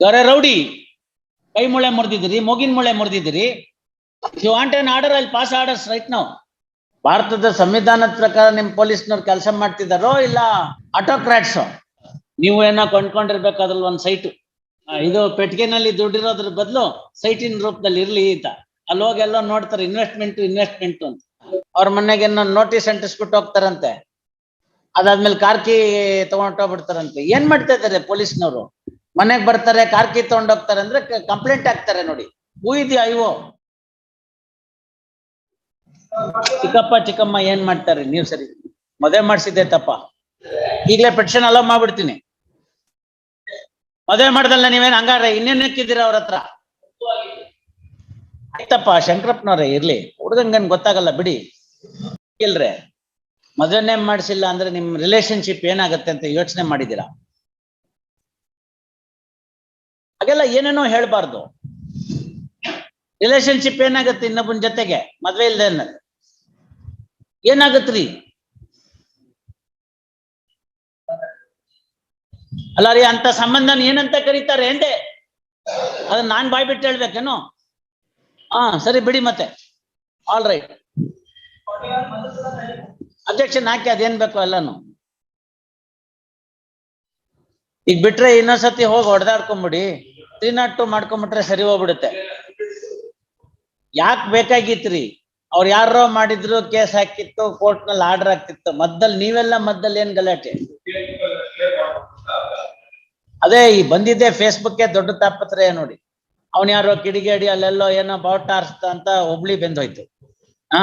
ಗರೆ rowdy, ಕೈ ಮುಳೆ ಮುರಿದಿದ್ದೀರಿ, ಮೂಗಿನ ಮುಳೆ ಮುರಿದಿದ್ದೀರಿ ಯು ವಾಂಟ್ ಅನ್ ಆರ್ಡರ್ ಅಲ್ಲಿ ಪಾಸ್ ಆರ್ಡರ್ಸ್ ರೈಟ್ ನಾವು ಭಾರತದ ಸಂವಿಧಾನದ ಪ್ರಕಾರ ನಿಮ್ ಪೊಲೀಸ್ನವ್ರು ಕೆಲಸ ಮಾಡ್ತಿದ್ದಾರೋ ಇಲ್ಲ ಆಟೋಕ್ರಾಟ್ಸ್ ನೀವು ಏನೋ ಕೊಂಡ್ಕೊಂಡಿರ್ಬೇಕಾದ್ರಲ್ಲಿ ಒಂದ್ ಸೈಟ್ ಇದು ಪೆಟ್ಟಿಗೆನಲ್ಲಿ ದುಡ್ಡಿರೋದ್ರ ಬದಲು ಸೈಟಿನ ರೂಪದಲ್ಲಿ ಇರ್ಲಿ ಅಂತ. ಅಲ್ಲಿ ಹೋಗಿ ಎಲ್ಲ ನೋಡ್ತಾರೆ ಇನ್ವೆಸ್ಟ್ಮೆಂಟ್ ಇನ್ವೆಸ್ಟ್ಮೆಂಟ್ ಅಂತ. ಅವ್ರ ಮನೆಗೆ ಏನೋ ನೋಟಿಸ್ ಅಂಟಿಸ್ಬಿಟ್ಟು ಹೋಗ್ತಾರಂತೆ. ಅದಾದ್ಮೇಲೆ ಕಾರ್ಕಿ ತಗೊಂಡೋಗ್ಬಿಡ್ತಾರಂತೆ ಏನ್ ಮಾಡ್ತಾ ಇದಾರೆ ಪೊಲೀಸ್ನವರು? ಮನೆಗ್ ಬರ್ತಾರೆ, ಕಾರ್ಕಿ ತಗೊಂಡೋಗ್ತಾರೆ ಅಂದ್ರೆ ಕಂಪ್ಲೇಂಟ್ ಆಗ್ತಾರೆ ನೋಡಿ. ಹೂ ಇದೆಯಾ ಇವು ಚಿಕ್ಕಪ್ಪ, ಚಿಕ್ಕಮ್ಮ ಏನ್ ಮಾಡ್ತಾರೆ? ನೀವು ಸರಿ. ಮದುವೆ ಮಾಡಿಸಿದ್ದೆ ತಪ್ಪ. ಈಗಲೇ ಪೆಟಿಷನ್ ಅಲೋ ಮಾಡ್ಬಿಡ್ತೀನಿ. ಮದುವೆ ಮಾಡ್ದಲ್ಲ ನೀವೇನ್ ಹಂಗಾರೆ? ಇನ್ನೇನ್ ಹಾಕಿದ್ದೀರಾ ಅವ್ರ ಹತ್ರ? ಆಯ್ತಪ್ಪ, ಶಂಕರಪ್ಪನವ್ರೆ, ಇರ್ಲಿ. ಹುಡುಗಂಗನ್ ಗೊತ್ತಾಗಲ್ಲ, ಬಿಡಿ. ಇಲ್ರೆ. ಮದುವೆನೇ ಮಾಡಿಸಿಲ್ಲ ಅಂದ್ರೆ ನಿಮ್ ರಿಲೇಶನ್ಶಿಪ್ ಏನಾಗತ್ತೆ ಅಂತ ಯೋಚನೆ ಮಾಡಿದೀರಾ ಹಾಗೆಲ್ಲ ಏನೇನೋ ಹೇಳ್ಬಾರ್ದು. ರಿಲೇಶನ್ಶಿಪ್ ಏನಾಗತ್ತೆ ಇನ್ನೊಬ್ಬನ ಜೊತೆಗೆ? ಮದ್ವೆ ಇಲ್ಲದೆ ಏನಾಗತ್ರಿ? ಅಲ್ಲ ರೀ ಅಂತ ಸಂಬಂಧನ ಏನಂತ ಕರೀತಾರೆ ಎಂದೆ ಅದನ್ನ ನಾನ್ ಬಾಯ್ ಬಿಟ್ಟು ಹೇಳ್ಬೇಕೇನು? ಹಾ, ಸರಿ ಬಿಡಿ ಮತ್ತೆ. ಆಲ್ ರೈಟ್ ಅಬ್ಜೆಕ್ಷನ್ ಹಾಕಿ, ಅದೇನ್ ಬೇಕು ಎಲ್ಲಾನು. ಈಗ ಬಿಟ್ರೆ ಇನ್ನೊಂದ್ಸತಿ ಹೋಗಿ ಹೊಡೆದಾಡ್ಕೊಂಬಿಡಿ. ತ್ರೀ ನಾಟ್ ಟು ಮಾಡ್ಕೊಂಬಿಟ್ರೆ ಸರಿ ಹೋಗ್ಬಿಡುತ್ತೆ. ಯಾಕೆ ಬೇಕಾಗಿತ್ರಿ? ಅವ್ರು ಯಾರೋ ಮಾಡಿದ್ರು ಕೇಸ್ ಹಾಕಿತ್ತು ಕೋರ್ಟ್ನಲ್ಲಿ ಆರ್ಡರ್ ಆಗ್ತಿತ್ತು. ಮದ್ದಲ್ಲಿ ನೀವೆಲ್ಲ ಮದ್ದಲ್ಲಿ ಏನ್ ಗಲಾಟೆ? ಅದೇ ಈ ಬಂದಿದ್ದೆ ಫೇಸ್ಬುಕ್ ದೊಡ್ಡ ತಾಪತ್ರಯ ನೋಡಿ. ಅವನ್ ಯಾರೋ ಕಿಡಿಗೇಡಿ ಅಲ್ಲೆಲ್ಲೋ ಏನೋ ಬಾವುಟ ಆರಿಸ್ತ ಅಂತ ಹುಬ್ಳಿ ಬೆಂದೋಯ್ತು. ಹಾ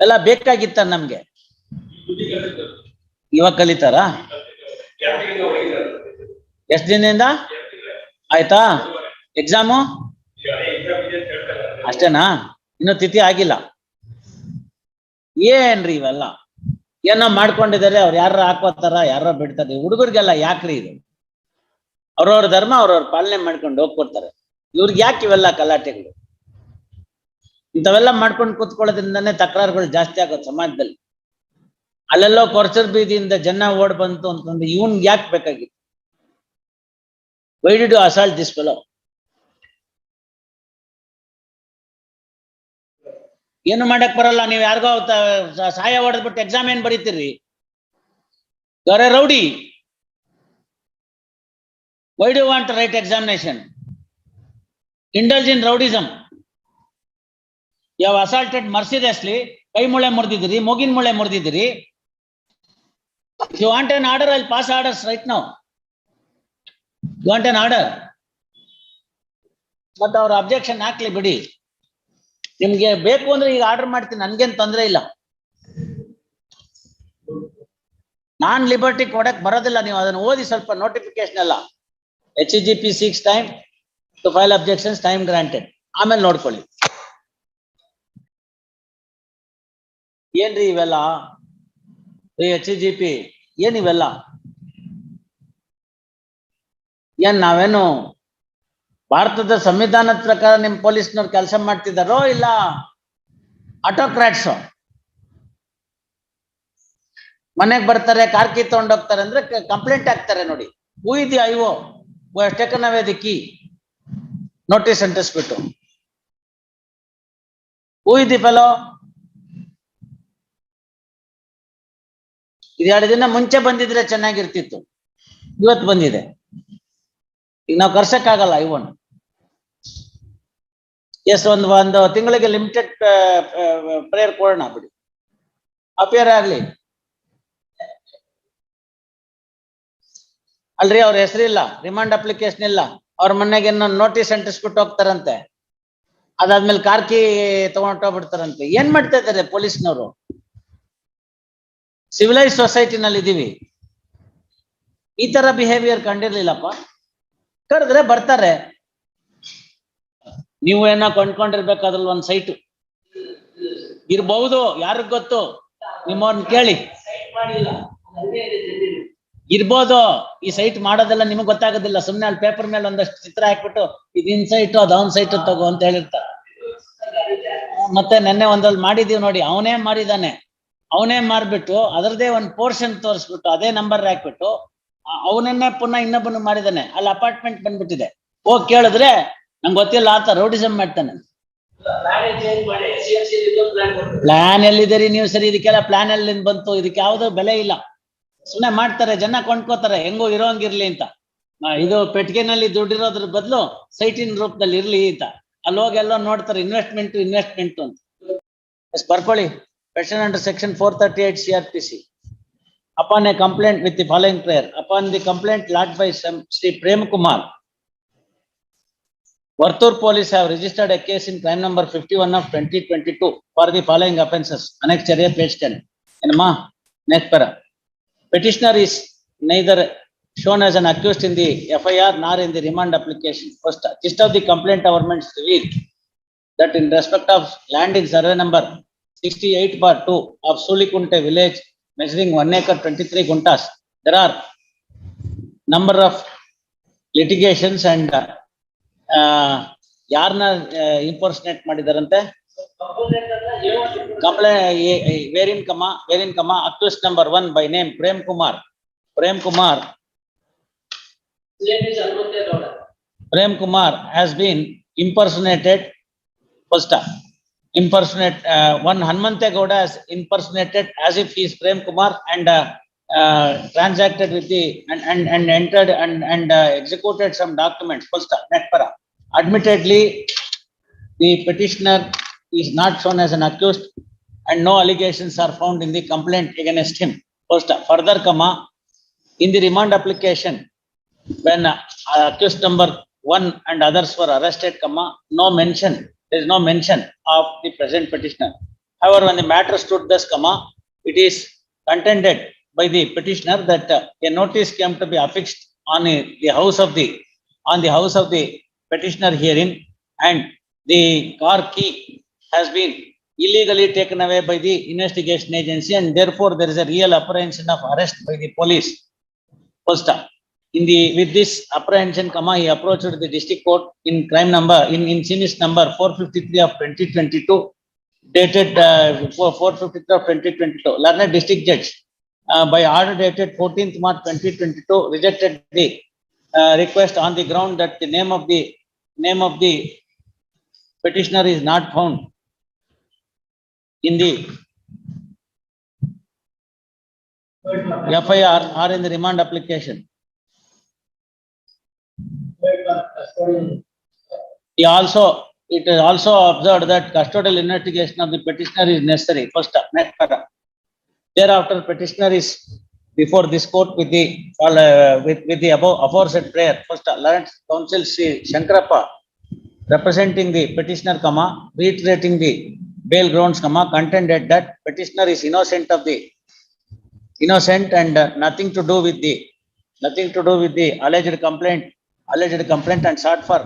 ಎಲ್ಲ ಬೇಕಾಗಿತ್ತ ನಮ್ಗೆ? ಇವಾಗ ಕಲಿತಾರ? ಎಷ್ಟ್ ದಿನದಿಂದ? ಆಯ್ತಾ? ಎಕ್ಸಾಮು ಅಷ್ಟೇನಾ? ಇನ್ನು ತಿಥಿ ಆಗಿಲ್ಲ. ಏನ್ರಿ ಇವೆಲ್ಲ? ಏನೋ ಮಾಡ್ಕೊಂಡಿದ್ದಾರೆ? ಅವ್ರು ಯಾರ ಹಾಕೋತಾರ ಯಾರೋ ಬಿಡ್ತಾರೆ? ಹುಡುಗರಿಗೆಲ್ಲ ಯಾಕ್ರಿ ಇದು? ಅವ್ರವ್ರ ಧರ್ಮ, ಅವ್ರವ್ರ ಪಾಲನೆ ಮಾಡ್ಕೊಂಡು ಹೋಗ್ಕೊಡ್ತಾರೆ. ಇವ್ರಿಗೆ ಯಾಕೆ ಇವೆಲ್ಲ ಕಲಾಟೆಗಳು ಇಂಥವೆಲ್ಲ ಮಾಡ್ಕೊಂಡು ಕೂತ್ಕೊಳ್ಳೋದ್ರಿಂದಾನೇ ತಕರಾರುಗಳು ಜಾಸ್ತಿ ಆಗೋದು ಸಮಾಜದಲ್ಲಿ. ಅಲ್ಲೆಲ್ಲೋ ಕೊರ್ಚರ್ ಬೀದಿಯಿಂದ ಜನ ಓಡ್ ಬಂತು ಅಂತಂದ್ರೆ ಇವನ್ ಯಾಕೆ ಬೇಕಾಗಿತ್ತು? Why did you assault this fellow? ಏನು ಮಾಡಕ್ ಬರಲ್ಲ, ನೀವು ಯಾರಿಗೋ ಸಹಾಯ ಹೊಡೆದ್ಬಿಟ್ಟು ಎಕ್ಸಾಮ್ ಏನ್ ಬರೀತೀರಿ? ಗರೆ rowdy why do want write examination indulge in rowdyism ಯಾವ ಅಸಾಲ್ಟೆಡ್ ಮರ್ಸಿದಸ್ಲಿ ಕೈ ಮುಳೆ ಮುರಿದಿದ್ದೀರಿ, ಮೂಗಿನ ಮುಳೆ ಮುರಿದಿದ್ದೀರಿ. ಯು ವಾಂಟ್ ಅನ್ ಆರ್ಡರ್ ಅಲ್ಲಿ ಪಾಸ್ ಆರ್ಡರ್ಸ್ ರೈಟ್ ನಾವು ಯು ವಾಂಟ್ ಅನ್ ಆರ್ಡರ್ ಮತ್ತೆ ಅವ್ರ ಅಬ್ಜೆಕ್ಷನ್ ಹಾಕ್ಲಿ ಬಿಡಿ. ನಿಮ್ಗೆ ಬೇಕು ಅಂದ್ರೆ ಈಗ ಆರ್ಡರ್ ಮಾಡ್ತೀನಿ. ನನ್ಗೇನ್ ತೊಂದ್ರೆ ಇಲ್ಲ. ನಾನ್ ಲಿಬರ್ಟಿ ಕೊಡಕ್ ಬರೋದಿಲ್ಲ. ನೀವು ಅದನ್ನ ಓದಿ ಸ್ವಲ್ಪ ನೋಟಿಫಿಕೇಶನ್ ಎಲ್ಲ. H G P six time to file objections time granted ಆಮೇಲೆ ನೋಡ್ಕೊಳ್ಳಿ. ಏನ್ರಿ ಇವೆಲ್ಲ? ಎಚ್ ಜಿ ಪಿ ಏನ್ ಇವೆಲ್ಲ? ಏನ್ ನಾವೇನು ಭಾರತದ ಸಂವಿಧಾನದ ಪ್ರಕಾರ ನಿಮ್ ಪೊಲೀಸ್ನವ್ರು ಕೆಲಸ ಮಾಡ್ತಿದ್ದಾರೋ ಇಲ್ಲ ಆಟೋಕ್ರಾಟ್ಸ್ ಮನೆಗ್ ಬರ್ತಾರೆ, ಕಾರ್ಕಿ ತಗೊಂಡೋಗ್ತಾರೆ ಅಂದ್ರೆ ಕಂಪ್ಲೇಂಟ್ ಆಗ್ತಾರೆ ನೋಡಿ. ಹೂ ಇದೆಯಾ ಇವು taken away the key notice ಅಂಟಿಸ್ಬಿಟ್ಟು. ಹೂ ಇದಿ ಫೆಲೋ ಇದೆರಡು ದಿನ ಮುಂಚೆ ಬಂದಿದ್ರೆ ಚೆನ್ನಾಗಿರ್ತಿತ್ತು. ಇವತ್ತು ಬಂದಿದೆ. ಈಗ ನಾವು ಕರ್ಸಕ್ಕಾಗಲ್ಲ ಇವನ್ ಎಸ್ ಒಂದು ಒಂದು ತಿಂಗಳಿಗೆ ಲಿಮಿಟೆಡ್ ಪ್ರೇಯರ್ ಕೊಡೋಣ ಬಿಡಿ. ಅಪಿಯರ್ ಆಗ್ಲಿ. ಅಲ್ರಿ, ಅವ್ರ ಹೆಸರಿಲ್ಲ ರಿಮಾಂಡ್ ಅಪ್ಲಿಕೇಶನ್ ಇಲ್ಲ. ಅವ್ರ ಮನೆಗೆ ನೋಟಿಸ್ ಅಂಟಿಸ್ಬಿಟ್ಟು ಹೋಗ್ತಾರಂತೆ. ಅದಾದ್ಮೇಲೆ ಕಾರ್ಕಿ ತಗೊಂಡೋಗ್ಬಿಡ್ತಾರಂತೆ ಏನ್ ಮಾಡ್ತಾ ಇದಾರೆ ಪೊಲೀಸ್ನವರು? ಸಿವಿಲೈಸ್ ಸೊಸೈಟಿನಲ್ಲಿ ಇದೀವಿ ಈ ತರ ಬಿಹೇವಿಯರ್ ಕಂಡಿರ್ಲಿಲ್ಲಪ್ಪ. ಕರೆದ್ರೆ ಬರ್ತಾರೆ. ನೀವು ಏನೋ ಕೊಂಡ್ಕೊಂಡಿರ್ಬೇಕಾದ್ರಲ್ಲಿ ಒಂದ್ ಸೈಟ್ ಇರ್ಬಹುದು, ಯಾರಿಗ್ ಗೊತ್ತು? ನಿಮ್ಮವ್ರನ್ನ ಕೇಳಿ. ಇರ್ಬೋದು, ಈ ಸೈಟ್ ಮಾಡೋದೆಲ್ಲ ನಿಮಗ್ ಗೊತ್ತಾಗೋದಿಲ್ಲ. ಸುಮ್ನೆ ಅಲ್ಲಿ ಪೇಪರ್ ಮೇಲೆ ಒಂದಷ್ಟು ಚಿತ್ರ ಹಾಕ್ಬಿಟ್ಟು ಇದಿನ್ ಸೈಟ್ ಅದು ಅವ್ನ್ ಸೈಟ್ ತಗೋ ಅಂತ ಹೇಳಿರ್ತಾರೆ. ಮತ್ತೆ ನೆನ್ನೆ ಒಂದ್ರಲ್ಲಿ ಮಾಡಿದೀವಿ ನೋಡಿ, ಅವನೇ ಮಾಡಿದಾನೆ ಅವನೇ ಮಾರ್ಬಿಟ್ಟು ಅದರದೇ ಒಂದ್ ಪೋರ್ಷನ್ ತೋರಿಸ್ಬಿಟ್ಟು, ಅದೇ ನಂಬರ್ ಹಾಕ್ಬಿಟ್ಟು ಅವನನ್ನೇ ಪುನಃ ಇನ್ನೊಬ್ಬನು ಮಾಡಿದಾನೆ ಅಲ್ಲಿ ಅಪಾರ್ಟ್ಮೆಂಟ್ ಬಂದ್ಬಿಟ್ಟಿದೆ. ಹೋಗ್ ಕೇಳಿದ್ರೆ, ನಂಗೆ ಗೊತ್ತಿಲ್ಲ, ಆತ ರೌಡಿಸಮ್ ಮಾಡ್ತಾನೆ. ಪ್ಲಾನ್ ಎಲ್ಲಿದೆ ರೀ ನೀವು ಸರಿ? ಇದಕ್ಕೆಲ್ಲ ಪ್ಲಾನ್ ಎಲ್ಲಿಂದ ಬಂತು? ಇದಕ್ಕೆ ಯಾವ್ದೋ ಬೆಲೆ ಇಲ್ಲ. ಸುಮ್ಮನೆ ಮಾಡ್ತಾರೆ, ಜನ ಕೊಂಡ್ಕೋತಾರೆ, ಹೆಂಗೋ ಇರೋಂಗಿರ್ಲಿ ಅಂತ. ಇದು ಪೆಟ್ಟಿಗೆನಲ್ಲಿ ದುಡ್ಡಿರೋದ್ರ ಬದಲು ಸೈಟಿನ ರೂಪದಲ್ಲಿ ಇರ್ಲಿ ಅಂತ. ಅಲ್ಲಿ ಹೋಗಿ ಎಲ್ಲೋ ನೋಡ್ತಾರೆ ಇನ್ವೆಸ್ಟ್ಮೆಂಟ್ ಇನ್ವೆಸ್ಟ್ಮೆಂಟ್ ಅಂತ. ಬರ್ಕೊಳ್ಳಿ. Petition under section four thirty eight C R P C upon a complaint with the following prayer, upon the complaint lodged by Sri Prem Kumar. Vartur police have registered a case in crime number fifty-one of twenty twenty-two for the following offences. Annex page ten. Enma, next para. Petitioner is neither shown as an accused in the FIR nor in the remand application. First, gist of the complaint government revealed that in respect of land in survey number sixty-eight bar two of Sulikunte village measuring 1 acre twenty-three guntas, there are number of litigations and uh, ಯಾರನ್ನ impersonate ಮಾಡಿದಾರಂತೆ complaint wherein comma wherein comma accused number one by name Prem Kumar Prem Kumar Prem Kumar has been impersonated. First, uh, impersonate, uh, one Hanmante Gowda has impersonated as if he is Prem Kumar and uh, uh, transacted with the, and, and, and entered and, and uh, executed some documents. First, uh, next para. Admittedly, the petitioner is not shown as an accused and no allegations are found in the complaint against him. First, further comma, in the remand application, when uh, accused number one and others were arrested, comma, no mention, there is no mention of the present petitioner. However, when the matter stood thus, comma, it is contended by the petitioner that uh, a notice came to be affixed on uh, the house of the, on the house of the petitioner herein, and the car key has been illegally taken away by the investigation agency, and therefore there is a real apprehension of arrest by the police. First, uh, in the, with this apprehension, comma, he approached the district court in crime number, in, in series number four fifty-three of twenty twenty-two, dated, uh, four, four fifty-three of twenty twenty-two, learned district judge, uh, by order dated fourteenth March twenty twenty-two, rejected the, uh, request on the ground that the name of the, name of the petitioner is not found in the FIR or in the remand application. He also, it is also observed that custodial investigation of the petitioner is necessary. First, next. Thereafter, petitioner is before this court with the, uh, with, with the above aforesaid prayer. First, Lawrence Council Sri Shankarappa representing the petitioner, comma, reiterating the bail grounds, comma, contended that petitioner is innocent of the innocent and uh, nothing to do with the, nothing to do with the alleged complaint, alleged complaint and sought for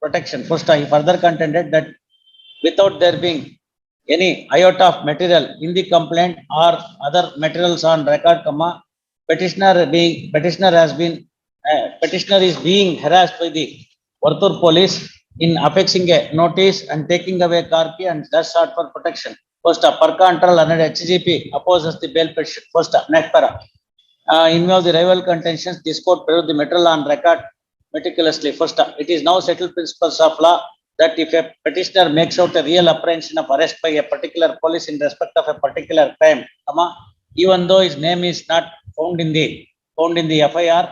protection. First, he further contended that without there being any iota of material in the complaint or other materials on record, comma, petitioner being, petitioner has been, uh, petitioner is being harassed by the Vartur police in affixing a notice and taking away car key and thus sought for protection. First, per control under HGP opposes the bail petition. First, next para. Uh, of the rival contentions, this court preserved the material on record meticulously. First, uh, it is now settled principles of law that if a petitioner makes out a real apprehension of arrest by a particular police in respect of a particular crime, comma, even though his name is not found in the, found in the FIR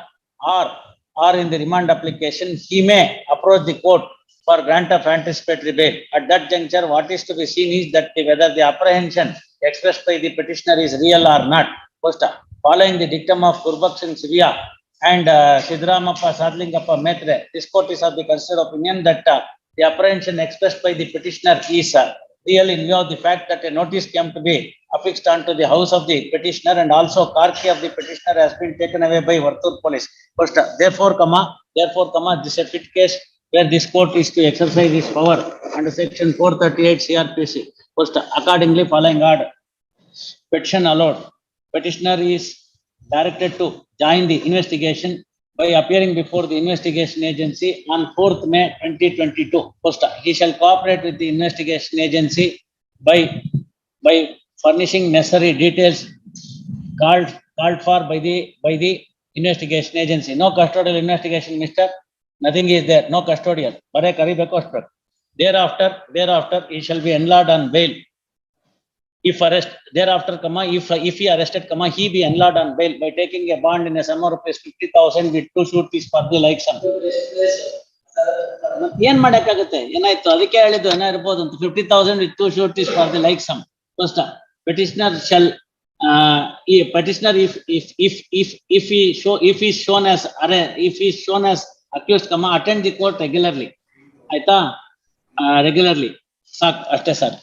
or, or in the remand application, he may approach the court for grant of anticipatory bail. At that juncture, what is to be seen is that the- whether the apprehension expressed by the petitioner is real or not. First, uh, following the dictum of Gurbaksh and Sivia and uh, Sidramappa Sadlingappa Maitre, this court is of the considered opinion that uh, the apprehension expressed by the petitioner is uh, real in view of the fact that a notice came to be affixed onto the house of the petitioner and also car key of the petitioner has been taken away by Vartur police. First, uh, therefore, comma, therefore, comma, this is a fit case where this court is to exercise its power under section four thirty-eight CRPC. First, accordingly, following order. Petition allowed. Petitioner is directed to join the investigation by appearing before the investigation agency on 4th May 2022. First, he shall cooperate with the investigation agency by, by furnishing necessary details called, called for by the, by the investigation agency. No custodial investigation, mister. Nothing is there, no custodial. Bare karibekoshprak. Thereafter, thereafter, he shall be enlarged on bail. If arrest, thereafter, comma, if, if he arrested, comma, he be enlarged on bail by taking a bond in a sum of rupees fifty thousand with two sureties for the like sum. ಏನ್ ಮಾಡಕ್ಕಾಗತ್ತೆ? ಏನಾಯ್ತು? ಅದಕ್ಕೆ ಹೇಳಿದ್ದು ಏನೋ ಇರ್ಬೋದು ಅಂತ. Fifty thousand with two sureties for the like some first petitioner shall ಈ petitioner if if if if if ಈ show if is shown as are if is shown as accused comma attend the court regularly ಆಯ್ತಾ? Regularly ಸಾಕ್ ಅಷ್ಟೇ sir